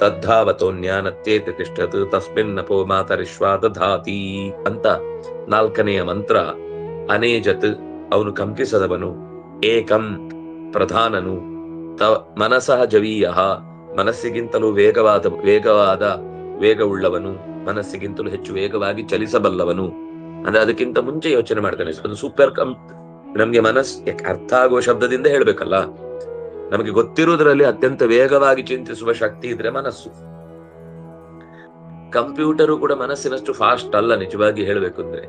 ತದ್ಧಾವತೋನ್ಯಾನತ್ಯೇತ ತಸ್ಮಿನ್ ನಪೋ ಮಾತರಿಶ್ವಾ ದಧಾತಿ ಅಂತ ನಾಲ್ಕನೆಯ ಮಂತ್ರ. ಅನೇಜತ್, ಅವನು ಕಂಪಿಸದವನು, ಏಕಂ ಪ್ರಧಾನನು. ತ, ಮನಸಃ ಜವೀಯ, ಮನಸ್ಸಿಗಿಂತಲೂ ವೇಗವಾದ ವೇಗವಾದ, ವೇಗವುಳ್ಳವನು, ಮನಸ್ಸಿಗಿಂತಲೂ ಹೆಚ್ಚು ವೇಗವಾಗಿ ಚಲಿಸಬಲ್ಲವನು. ಅಂದ್ರೆ ಅದಕ್ಕಿಂತ ಮುಂಚೆ ಯೋಚನೆ ಮಾಡ್ತಾನೆ. ಅದು ಸೂಪರ್ ಕಂ ನಮ್ಗೆ ಮನಸ್ ಅರ್ಥ ಆಗುವ ಶಬ್ದದಿಂದ ಹೇಳ್ಬೇಕಲ್ಲ? ನಮಗೆ ಗೊತ್ತಿರುವುದರಲ್ಲಿ ಅತ್ಯಂತ ವೇಗವಾಗಿ ಚಿಂತಿಸುವ ಶಕ್ತಿ ಇದ್ರೆ ಮನಸ್ಸು. ಕಂಪ್ಯೂಟರು ಕೂಡ ಮನಸ್ಸಿನಷ್ಟು ಫಾಸ್ಟ್ ಅಲ್ಲ, ನಿಜವಾಗಿ ಹೇಳ್ಬೇಕು ಅಂದ್ರೆ.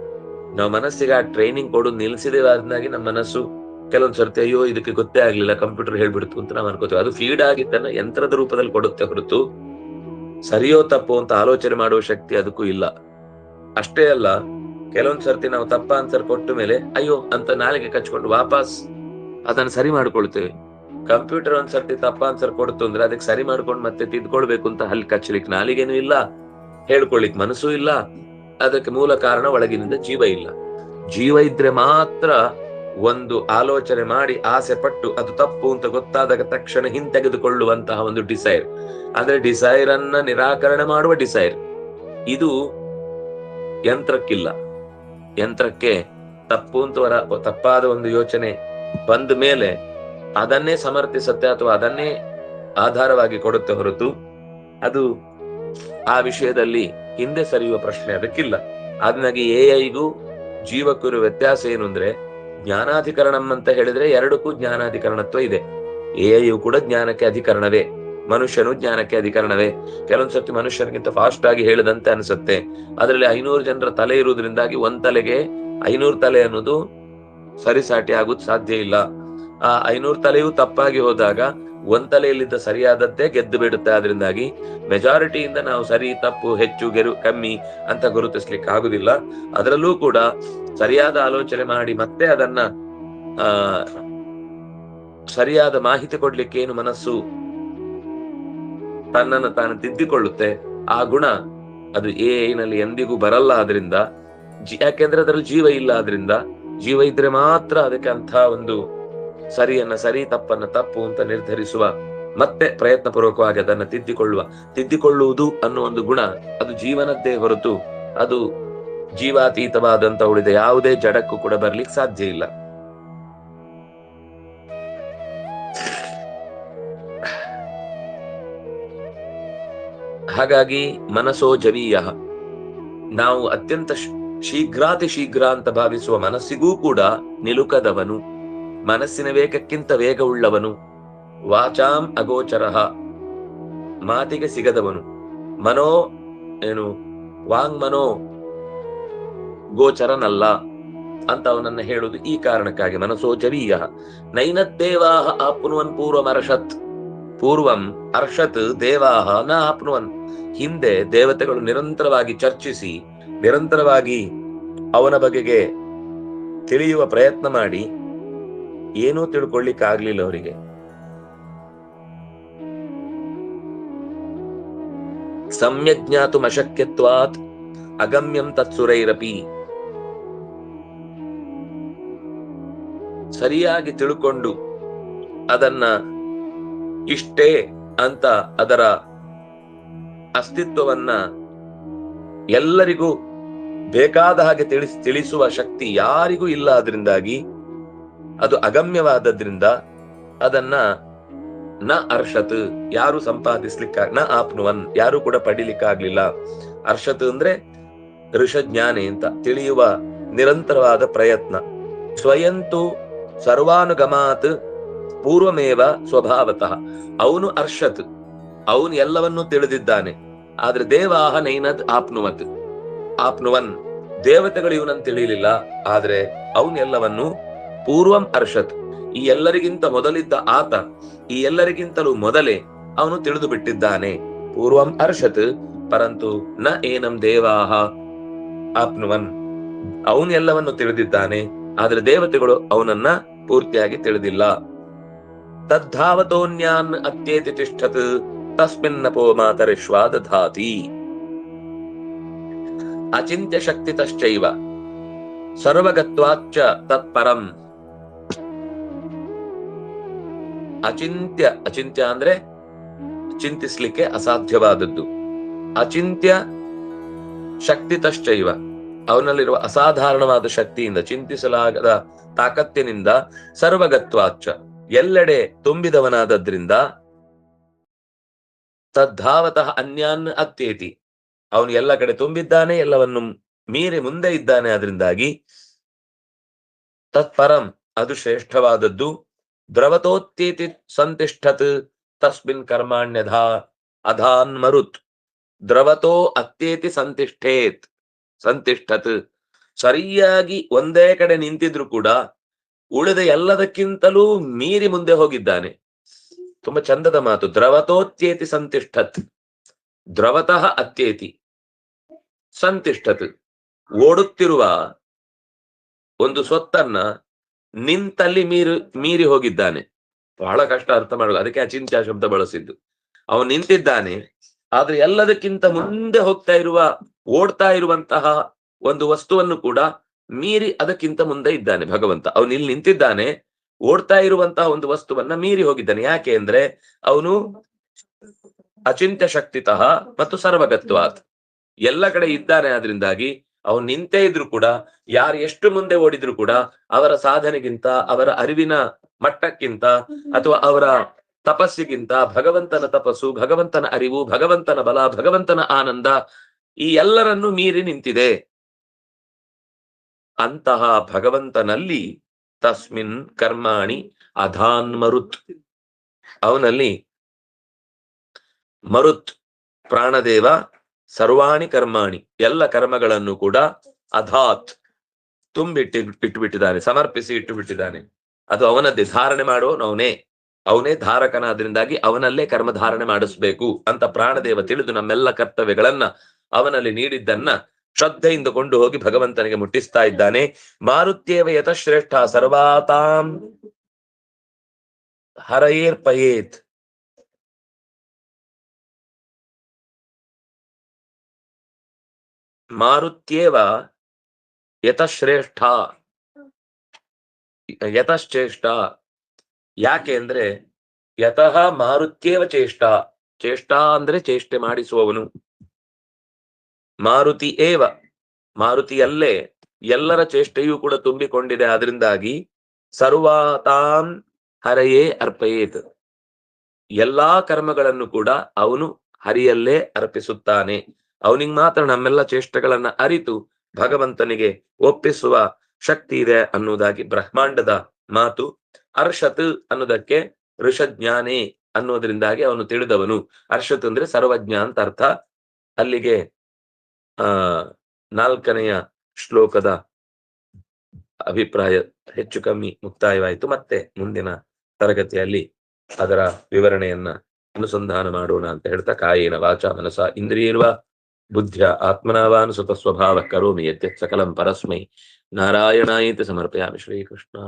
ನಾವು ಮನಸ್ಸಿಗೆ ಆ ಟ್ರೈನಿಂಗ್ ಕೊಡೋದು ನಿಲ್ಸಿದೇವೆ ಆದ್ನಾಗಿ ನಮ್ಮ ಮನಸ್ಸು ಕೆಲವೊಂದು ಸರ್ತಿ, ಅಯ್ಯೋ, ಇದಕ್ಕೆ ಗೊತ್ತೇ ಆಗ್ಲಿಲ್ಲ, ಕಂಪ್ಯೂಟರ್ ಹೇಳ್ಬಿಡ್ತು ಅಂತ ನಾವು ಅನ್ಕೋತೀವಿ. ಅದು ಫೀಡ್ ಆಗಿದ್ದನ್ನ ಯಂತ್ರದ ರೂಪದಲ್ಲಿ ಕೊಡುತ್ತೆ ಹೊರತು ಸರಿಯೋ ತಪ್ಪು ಅಂತ ಆಲೋಚನೆ ಮಾಡುವ ಶಕ್ತಿ ಅದಕ್ಕೂ ಇಲ್ಲ. ಅಷ್ಟೇ ಅಲ್ಲ ಕೆಲವೊಂದ್ ಸರ್ತಿ ನಾವು ತಪ್ಪ ಆನ್ಸರ್ ಕೊಟ್ಟ ಮೇಲೆ, ಅಯ್ಯೋ, ಅಂತ ನಾಲಿಗೆ ಕಚ್ಕೊಂಡು ವಾಪಸ್ ಅದನ್ನ ಸರಿ ಮಾಡ್ಕೊಳ್ತೇವೆ. ಕಂಪ್ಯೂಟರ್ ಒಂದ್ ಸರ್ತಿ ತಪ್ಪ ಆನ್ಸರ್ ಕೊಡ್ತು ಅಂದ್ರೆ ಅದಕ್ಕೆ ಸರಿ ಮಾಡ್ಕೊಂಡು ಮತ್ತೆ ತಿದ್ಕೊಳ್ಬೇಕು ಅಂತ ಅಲ್ಲಿ ಕಚ್ಚಲಿಕ್ಕೆ ನಾಲಿಗೇನು ಇಲ್ಲ ಹೇಳ್ಕೊಳ್ಳಿಕ್ ಮನಸ್ಸು ಇಲ್ಲ. ಅದಕ್ಕೆ ಮೂಲ ಕಾರಣ ಒಳಗಿನಿಂದ ಜೀವ ಇಲ್ಲ. ಜೀವ ಇದ್ರೆ ಮಾತ್ರ ಒಂದು ಆಲೋಚನೆ ಮಾಡಿ ಆಸೆ ಪಟ್ಟು ಅದು ತಪ್ಪು ಅಂತ ಗೊತ್ತಾದಾಗ ತಕ್ಷಣ ಹಿಂತೆಗೆದುಕೊಳ್ಳುವಂತಹ ಒಂದು ಡಿಸೈರ್ ಅಂದ್ರೆ ಡಿಸೈರ್ ಅನ್ನ ನಿರಾಕರಣೆ ಮಾಡುವ ಡಿಸೈರ್ ಇದು ಯಂತ್ರಕ್ಕಿಲ್ಲ. ಯಂತ್ರಕ್ಕೆ ತಪ್ಪು ಅಂತ ತಪ್ಪಾದ ಒಂದು ಯೋಚನೆ ಬಂದ ಮೇಲೆ ಅದನ್ನೇ ಸಮರ್ಥಿಸುತ್ತೆ ಅಥವಾ ಅದನ್ನೇ ಆಧಾರವಾಗಿ ಕೊಡುತ್ತೆ ಹೊರತು ಅದು ಆ ವಿಷಯದಲ್ಲಿ ಹಿಂದೆ ಸರಿಯುವ ಪ್ರಶ್ನೆ ಅದಕ್ಕಿಲ್ಲ. ಅದನ್ನಾಗಿ ಎ ಐಗೂ ಜೀವಕ್ಕೂ ಇರುವ ವ್ಯತ್ಯಾಸ ಏನು ಅಂದ್ರೆ ಜ್ಞಾನಾಧಿಕರಣಂ ಅಂತ ಹೇಳಿದ್ರೆ ಎರಡಕ್ಕೂ ಜ್ಞಾನಾಧಿಕರಣತ್ವ ಇದೆ. ಎ ಐಯು ಕೂಡ ಜ್ಞಾನಕ್ಕೆ ಅಧಿಕರಣವೇ. ಮನುಷ್ಯನು ಜ್ಞಾನಕ್ಕೆ ಅಧಿಕರಣವೇ? ಕೆಲವೊಂದ್ ಸರ್ತಿ ಮನುಷ್ಯನಿಗಿಂತ ಫಾಸ್ಟ್ ಆಗಿ ಹೇಳಿದಂತೆ ಅನಿಸುತ್ತೆ. ಅದರಲ್ಲಿ ಐನೂರು ಜನರ ತಲೆ ಇರುವುದರಿಂದಾಗಿ ಒಂದ್ ತಲೆಗೆ ಐನೂರು ತಲೆ ಅನ್ನೋದು ಸರಿಸಾಟಿ ಆಗೋದು ಸಾಧ್ಯ ಇಲ್ಲ. ಆ ಐನೂರು ತಲೆಯು ತಪ್ಪಾಗಿ ಹೋದಾಗ ಒಂದ್ ತಲೆಯಲ್ಲಿದ್ದ ಸರಿಯಾದದ್ದೇ ಗೆದ್ದು ಬಿಡುತ್ತೆ. ಅದರಿಂದಾಗಿ ಮೆಜಾರಿಟಿಯಿಂದ ನಾವು ಸರಿ, ತಪ್ಪು, ಹೆಚ್ಚು, ಗೆರು, ಕಮ್ಮಿ ಅಂತ ಗುರುತಿಸ್ಲಿಕ್ಕೆ ಆಗುದಿಲ್ಲ. ಅದರಲ್ಲೂ ಕೂಡ ಸರಿಯಾದ ಆಲೋಚನೆ ಮಾಡಿ ಮತ್ತೆ ಅದನ್ನ, ಆ, ಸರಿಯಾದ ಮಾಹಿತಿ ಕೊಡ್ಲಿಕ್ಕೆ ಏನು ಮನಸ್ಸು ತನ್ನನ್ನು ತಾನು ತಿದ್ದಿಕೊಳ್ಳುತ್ತೆ. ಆ ಗುಣ ಅದು ಎ ನಲ್ಲಿ ಎಂದಿಗೂ ಬರಲ್ಲ ಆದ್ರಿಂದ ಯಾಕೆಂದ್ರೆ ಅದರಲ್ಲಿ ಜೀವ ಇಲ್ಲ ಆದ್ರಿಂದ, ಜೀವ ಇದ್ರೆ ಮಾತ್ರ ಅದಕ್ಕೆ ಅಂತ ಒಂದು ಸರಿಯನ್ನ ಸರಿ, ತಪ್ಪನ್ನ ತಪ್ಪು ಅಂತ ನಿರ್ಧರಿಸುವ ಮತ್ತೆ ಪ್ರಯತ್ನ ಪೂರ್ವಕವಾಗಿ ಅದನ್ನ ತಿದ್ದಿಕೊಳ್ಳುವ. ತಿದ್ದಿಕೊಳ್ಳುವುದು ಅನ್ನೋ ಒಂದು ಗುಣ ಅದು ಜೀವನದ್ದೇ ಹೊರತು ಅದು ಜೀವಾತೀತವಾದಂತ ಉಳಿದ ಯಾವುದೇ ಜಡಕ್ಕೂ ಕೂಡ ಬರ್ಲಿಕ್ಕೆ ಸಾಧ್ಯ ಇಲ್ಲ. ಹಾಗಾಗಿ ಮನಸ್ಸೋ ಜವೀಯ. ನಾವು ಅತ್ಯಂತ ಶೀಘ್ರಾತಿ ಶೀಘ್ರ ಅಂತ ಭಾವಿಸುವ ಮನಸ್ಸಿಗೂ ಕೂಡ ನಿಲುಕದವನು. ಮನಸ್ಸಿನ ವೇಗಕ್ಕಿಂತ ವೇಗವುಳ್ಳವನು. ವಾಚಾಂ ಅಗೋಚರಃ. ಮಾತಿಗೆ ಸಿಗದವನು. ಮನೋ, ಏನು, ವಾಂಗ್ ಮನೋ, ಗೋಚರನಲ್ಲ ಅಂತ ಅವನನ್ನ ಹೇಳುವುದು ಈ ಕಾರಣಕ್ಕಾಗಿ. ಮನಸೋಚರೀಯ ನೈನದ್ದೇವಾಹ ಆಪ್ನುವನ್ ಪೂರ್ವಮರ್ಷತ್. ಪೂರ್ವಂ ಅರ್ಷತ್ ದೇವಾಹ ನ ಆಪ್ನುವನ್ ಹಿಂದೆ ದೇವತೆಗಳು ನಿರಂತರವಾಗಿ ಚರ್ಚಿಸಿ, ನಿರಂತರವಾಗಿ ಅವನ ಬಗೆಗೆ ತಿಳಿಯುವ ಪ್ರಯತ್ನ ಮಾಡಿ, ಏನೂ ತಿಳ್ಕೊಳ್ಳಿಕ್ಕಾಗ್ಲಿಲ್ಲ ಅವರಿಗೆ. ಸಮ್ಯಕ್ ಜ್ಞಾತು ಅಶಕ್ಯತ್ವಾತ್, ಅಗಮ್ಯಂ ತತ್ಸುರೈರಪಿ ಸರಿಯಾಗಿ ತಿಳ್ಕೊಂಡು ಅದನ್ನ ಇಷ್ಟೇ ಅಂತ ಅದರ ಅಸ್ತಿತ್ವವನ್ನ ಎಲ್ಲರಿಗೂ ಬೇಕಾದ ಹಾಗೆ ತಿಳಿಸ್, ತಿಳಿಸುವ ಶಕ್ತಿ ಯಾರಿಗೂ ಇಲ್ಲ ಅದರಿಂದಾಗಿ ಅದು ಅಗಮ್ಯವಾದದ್ರಿಂದ ಅದನ್ನ ನ ಅರ್ಷತ್, ಯಾರು ಸಂಪಾದಿಸ್ಲಿಕ್ಕ, ನ ಆಪ್ನುವನ್, ಯಾರು ಕೂಡ ಪಡಿಲಿಕ್ಕಾಗ್ಲಿಲ್ಲ. ಅರ್ಷತ್ ಅಂದ್ರೆ ಋಷಜ್ಞಾನಿ ಅಂತ ತಿಳಿಯುವ ನಿರಂತರವಾದ ಪ್ರಯತ್ನ. ಸ್ವಯಂತು ಸರ್ವಾನುಗಮಾತ್ ಪೂರ್ವಮೇವ ಸ್ವಭಾವತಃ. ಅವನು ಅರ್ಷತ್. ಅವನು ಎಲ್ಲವನ್ನೂ ತಿಳಿದಿದ್ದಾನೆ. ಆದ್ರೆ ದೇವಾಹ ನೈನದ್ ಆಪ್ನುವತ್. ಆಪ್ನುವನ್. ದೇವತೆಗಳು ಇವನನ್ನು ತಿಳಿಯಲಿಲ್ಲ ಆದ್ರೆ ಅವನು ಎಲ್ಲವನ್ನು ಪೂರ್ವಂ ಅರ್ಷತ್. ಈ ಎಲ್ಲರಿಗಿಂತ ಮೊದಲಿದ್ದ ಆತ, ಈ ಎಲ್ಲರಿಗಿಂತಲೂ ಮೊದಲೇ ಅವನು ತಿಳಿದು ಬಿಟ್ಟಿದ್ದಾನೆ ಪೂರ್ವಂ ಅರ್ಷತ್. ಪರಂತು ನ ಏನಂ ದೇವಾಹ ಆಪ್ನುವನ್. ಅವನು ಎಲ್ಲವನ್ನು ತಿಳಿದಿದ್ದಾನೆ. ಆದ್ರೆ ದೇವತೆಗಳು ಅವನನ್ನ ಪೂರ್ತಿಯಾಗಿ ತಿಳಿದಿಲ್ಲ. ತದ್ಧಾವತೋನ್ಯಾನ್ ಅತ್ಯೇತಿ ತಿಷ್ಠತ್ ತಸ್ಮಿನ್ನಪೋ ಮಾತರಿಶ್ವಾ ದಧಾತಿ ಅಚಿಂತ್ಯ ಶಕ್ತಿತಶ್ಚೈವ ಸರ್ವಗತ್ವಾಚ್ಚ ತತ್ಪರಂ ಅಚಿಂತ್ಯ ಅಚಿಂತ್ಯ ಅಂದ್ರೆ ಚಿಂತಿಸ್ಲಿಕ್ಕೆ ಅಸಾಧ್ಯವಾದದ್ದು। ಅಚಿಂತ್ಯ ಶಕ್ತಿತಶ್ಚೈವ। ಅವನಲ್ಲಿರುವ ಅಸಾಧಾರಣವಾದ ಶಕ್ತಿಯಿಂದ ಚಿಂತಿಸಲಾಗದ ತಾಕತ್ತಿನಿಂದ ಸರ್ವಗತ್ವಾಚ್ಚ ಎಲ್ಲೆಡೆ ತುಂಬಿದವನಾದದ್ರಿಂದ ತದ್ಧಾವತಃ ಅನ್ಯಾನ್ ಅತ್ಯೇತಿ ಅವನು ಎಲ್ಲ ಕಡೆ ತುಂಬಿದ್ದಾನೆ, ಎಲ್ಲವನ್ನು ಮೀರಿ ಮುಂದೆ ಇದ್ದಾನೆ ಅದರಿಂದಾಗಿ ತತ್ಪರಂ ಅದು ಶ್ರೇಷ್ಠವಾದದ್ದು. ದ್ರವತೋತ್ತೀತಿ ಸಂತಿಷ್ಠತ್ ತಸ್ಮಿನ್ ಕರ್ಮಾಣ್ಯಧಾ ಅಧಾನ್ ಮರುತ್. ದ್ರವತೋ ಅತ್ಯೇತಿ ಸಂತಿಷ್ಠೇತ್. ಸಂತಿಷ್ಠತ್. ಸರಿಯಾಗಿ ಒಂದೇ ಕಡೆ ನಿಂತಿದ್ರು ಕೂಡ ಉಳಿದ ಎಲ್ಲದಕ್ಕಿಂತಲೂ ಮೀರಿ ಮುಂದೆ ಹೋಗಿದ್ದಾನೆ. ತುಂಬಾ ಚಂದದ ಮಾತು. ದ್ರವತೋತ್ಯೇತಿ ಸಂತಿಷ್ಠತ್. ದ್ರವತಃ ಅತ್ಯೇತಿ. ಸಂತಿಷ್ಠತ್. ಓಡುತ್ತಿರುವ ಒಂದು ಸ್ವತ್ತನ್ನ ನಿಂತಲ್ಲಿ ಮೀರಿ ಮೀರಿ ಹೋಗಿದ್ದಾನೆ. ಬಹಳ ಕಷ್ಟ ಅರ್ಥ ಮಾಡಲು ಅದಕ್ಕೆ ಅಚಿಂತ್ಯ ಶಬ್ದ ಬಳಸಿದ್ದು. ಅವನು ನಿಂತಿದ್ದಾನೆ. ಆದ್ರೆ ಎಲ್ಲದಕ್ಕಿಂತ ಮುಂದೆ ಹೋಗ್ತಾ ಇರುವ, ಓಡ್ತಾ ಇರುವಂತಹ ಒಂದು ವಸ್ತುವನ್ನು ಕೂಡ ಮೀರಿ ಅದಕ್ಕಿಂತ ಮುಂದೆ ಇದ್ದಾನೆ ಭಗವಂತ. ಅವನು ಇಲ್ಲಿ ನಿಂತಿದ್ದಾನೆ, ಓಡ್ತಾ ಇರುವಂತಹ ಒಂದು ವಸ್ತುವನ್ನ ಮೀರಿ ಹೋಗಿದ್ದಾನೆ. ಯಾಕೆ ಅಂದ್ರೆ ಅವನು ಅಚಿಂತ್ಯ ಶಕ್ತಿತಃ ಮತ್ತು ಸರ್ವಗತ್ವಾತ್. ಎಲ್ಲ ಕಡೆ ಇದ್ದಾನೆ ಆದ್ರಿಂದಾಗಿ ಅವನು ನಿಂತೇ ಇದ್ರು ಕೂಡ, ಯಾರು ಎಷ್ಟು ಮುಂದೆ ಓಡಿದ್ರು ಕೂಡ, ಅವರ ಸಾಧನೆಗಿಂತ, ಅವರ ಅರಿವಿನ ಮಟ್ಟಕ್ಕಿಂತ ಅಥವಾ ಅವರ ತಪಸ್ಸಿಗಿಂತ, ಭಗವಂತನ ತಪಸ್ಸು, ಭಗವಂತನ ಅರಿವು, ಭಗವಂತನ ಬಲ, ಭಗವಂತನ ಆನಂದ ಈ ಎಲ್ಲರನ್ನೂ ಮೀರಿ ನಿಂತಿದೆ. ಅಂತಹ ಭಗವಂತನಲ್ಲಿ ತಸ್ಮಿನ್ ಕರ್ಮಾಣಿ ಅಧಾನ್ ಮರುತ್. ಅವನಲ್ಲಿ ಮರುತ್, ಪ್ರಾಣದೇವ, ಸರ್ವಾಣಿ ಕರ್ಮಾಣಿ, ಎಲ್ಲ ಕರ್ಮಗಳನ್ನು ಕೂಡ ಅಧಾತ್ ತುಂಬಿಟ್ಟು ಇಟ್ಟುಬಿಟ್ಟಿದ್ದಾನೆ ಸಮರ್ಪಿಸಿ ಇಟ್ಟು ಬಿಟ್ಟಿದ್ದಾನೆ ಅದು ಅವನದ್ದೇ ಧಾರಣೆ ಮಾಡೋ ಅವನೇ. ಅವನೇ ಧಾರಕನಾದ್ರಿಂದಾಗಿ ಅವನಲ್ಲೇ ಕರ್ಮ ಧಾರಣೆ ಮಾಡಿಸ್ಬೇಕು ಅಂತ ಪ್ರಾಣದೇವ ತಿಳಿದು ನಮ್ಮೆಲ್ಲ ಕರ್ತವ್ಯಗಳನ್ನ ಅವನಲ್ಲಿ ನೀಡಿದ್ದನ್ನ ಶ್ರದ್ಧೆಯಿಂದ ಕೊಂಡು ಹೋಗಿ ಭಗವಂತನಿಗೆ ಮುಟ್ಟಿಸ್ತಾ ಇದ್ದಾನೆ. ಮಾರುತ್ಯೇವ ಯತಶ್ರೇಷ್ಠ ಸರ್ವಾತಾಂ. ಹರಯೇರ್ಪಯೇತ್ ಮಾರುತ್ಯೇವ ಯತಶ್ರೇಷ್ಠ. ಯತಶ್ಚೇಷ್ಟ ಯಾಕೆ ಅಂದ್ರೆ, ಯತಃ ಮಾರುತ್ಯೇವ ಚೇಷ್ಟ. ಚೇಷ್ಟ ಅಂದ್ರೆ ಚೇಷ್ಟೆ ಮಾಡಿಸುವವನು. ಮಾರುತಿ ಏವ, ಮಾರುತಿಯಲ್ಲೇ ಎಲ್ಲರ ಚೇಷ್ಟೆಯೂ ಕೂಡ ತುಂಬಿಕೊಂಡಿದೆ. ಅದರಿಂದಾಗಿ ಸರ್ವಾತಾಂ ಹರೆಯೇ ಅರ್ಪಯೇತ್. ಎಲ್ಲಾ ಕರ್ಮಗಳನ್ನು ಕೂಡ ಅವನು ಹರಿಯಲ್ಲೇ ಅರ್ಪಿಸುತ್ತಾನೆ. ಅವನಿಗೆ ಮಾತ್ರ ನಮ್ಮೆಲ್ಲ ಚೇಷ್ಟೆಗಳನ್ನ ಅರಿತು ಭಗವಂತನಿಗೆ ಒಪ್ಪಿಸುವ ಶಕ್ತಿ ಇದೆ ಅನ್ನುವುದಾಗಿ ಬ್ರಹ್ಮಾಂಡದ ಮಾತು. ಅರ್ಷತ್ ಅನ್ನೋದಕ್ಕೆ ಋಷಜ್ಞಾನೇ ಅನ್ನೋದ್ರಿಂದಾಗಿ ಅವನು ತಿಳಿದವನು. ಅರ್ಷತ್ ಅಂದ್ರೆ ಸರ್ವಜ್ಞ ಅಂತ ಅರ್ಥ. ಅಲ್ಲಿಗೆ ಆ, ನಾಲ್ಕನೆಯ ಶ್ಲೋಕದ ಅಭಿಪ್ರಾಯ ಹೆಚ್ಚು ಕಮ್ಮಿ ಮುಕ್ತಾಯವಾಯಿತು. ಮತ್ತೆ ಮುಂದಿನ ತರಗತಿಯಲ್ಲಿ ಅದರ ವಿವರಣೆಯನ್ನ ಅನುಸಂಧಾನ ಮಾಡೋಣ ಅಂತ ಹೇಳ್ತಾ, ಕಾಯೇನ ವಾಚ ಮನಸ ಇಂದ್ರಿಯರ್ವ ಬುದ್ಧಿಯ ಆತ್ಮನಾವಾನುಸುತ ಸ್ವಭಾವ ಕರೋಮಿ ಯದ್ಯತ್ ಸಕಲಂ ಪರಸ್ಮೈ. ನಾರಾಯಣಾಯಿತ ಸಮರ್ಪಯಾಮಿ ಶ್ರೀಕೃಷ್ಣ